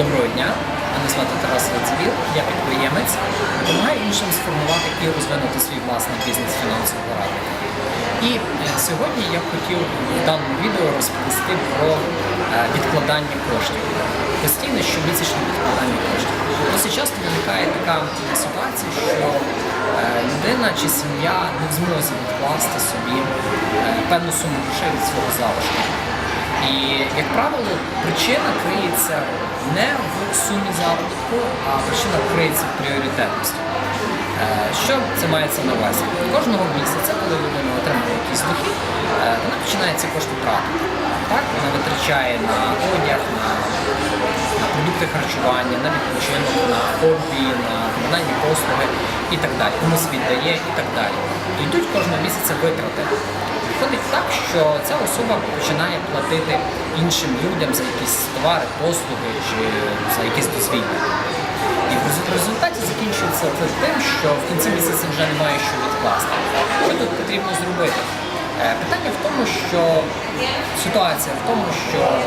Доброго дня, мене звати Тарас Лацевіл, я підприємець, допомагаю іншим сформувати і розвинути свій власний бізнес фінансового радника. І е, сьогодні я б хотів в даному відео розповісти про е, відкладання коштів. Постійне щомісячне відкладання коштів. Досить часто виникає така ситуація, що е, людина чи сім'я не в змозі відкласти собі певну суму грошей від свого залишку. І, як правило, причина криється не в сумі заробітку, а причина криється в пріоритетності. Е, Що це мається на увазі? Кожного місяця, коли людина отримує якийсь дохід, е, вона починає ці кошти тратити. Так? Вона витрачає на одяг, на, на продукти харчування, на відпочинок, на хобі, на комунальні послуги і так далі. Комусь віддає і так далі. Йдуть кожного місяця витрати. Виходить так, що ця особа починає платити іншим людям за якісь товари, послуги чи за якісь дозвілля. І в результаті закінчується це тим, що в кінці місяця вже немає що відкласти. Що тут потрібно зробити? Е, Питання в тому, що ситуація в тому, що е,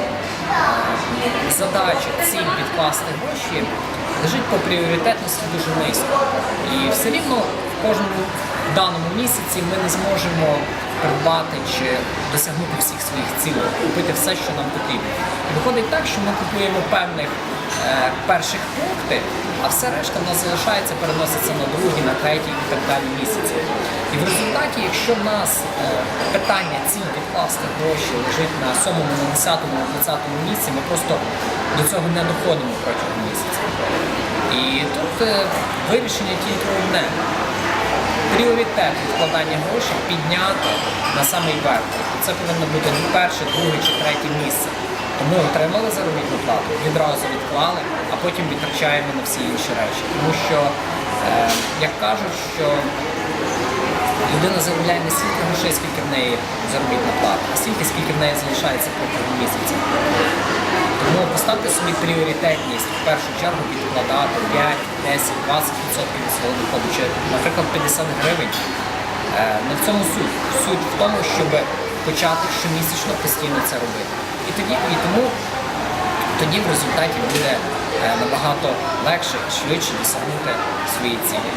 задача ціль відкласти гроші лежить по пріоритетності дуже низько. І все рівно в кожному даному місяці ми не зможемо придбати чи досягнути всіх своїх цілей, купити все, що нам потрібно. І виходить так, що ми купуємо певних е, перших пункти, а все решта в нас залишається, переноситься на другий, на третій і так далі місяці. І в результаті, якщо в нас е, питання ціль відкласти гроші лежить на сьомому, на десятому, на двадцятому місці, ми просто до цього не доходимо протягом місяця. І тут е, вирішення тільки одне пріоритет відкладання грошей підняти на самий верх. Це повинно бути не перше, друге чи третє місце. Тому отримали заробітну плату, відразу відклали, а потім витрачаємо на всі інші речі. Тому що, е, як кажуть, що людина заробляє не стільки грошей, скільки в неї заробітна плата, а стільки, скільки в неї залишається протягом місяця. Тому поставте собі пріоритетність в першу чергу відкладати 5, 10, 20% від свого доходу, чи, наприклад, 50 гривень. Не в цьому суть. Суть в тому, щоб почати щомісячно постійно це робити. І тоді і тому тоді в результаті буде е, набагато легше і швидше досягнути свої цілі.